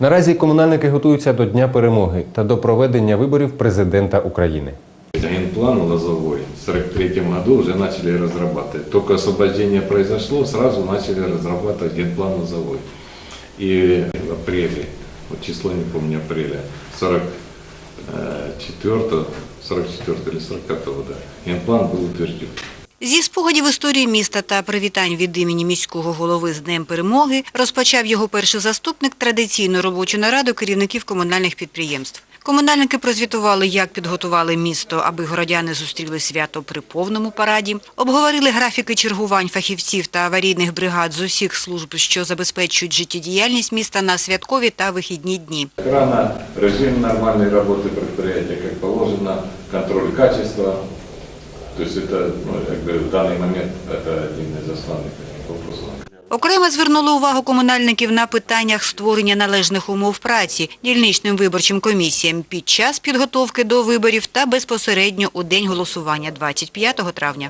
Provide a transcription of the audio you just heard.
Наразі комунальники готуються до Дня перемоги та до проведення виборів президента України. Генплан Лозовой в 1943 году уже начали разрабатывать. Только освобождение произошло, сразу начали разрабатывать генплан Лозовой. И в апреле, вот число не помню, апреля, 44 44 или 45 года, генплан был утвержден. Зі спогадів історії міста та привітань від імені міського голови з Днем перемоги розпочав його перший заступник традиційну робочу нараду керівників комунальних підприємств. Комунальники прозвітували, як підготували місто, аби городяни зустріли свято при повному параді, обговорили графіки чергувань фахівців та аварійних бригад з усіх служб, що забезпечують життєдіяльність міста на святкові та вихідні дні. Охрана, режим нормальной работы предприятия, как положено, контроль качества. То есть это, ну, как бы в данный момент это один из основных вопросов. Окремо звернули увагу комунальників на питаннях створення належних умов праці дільничним виборчим комісіям під час підготовки до виборів та безпосередньо у день голосування 25 травня.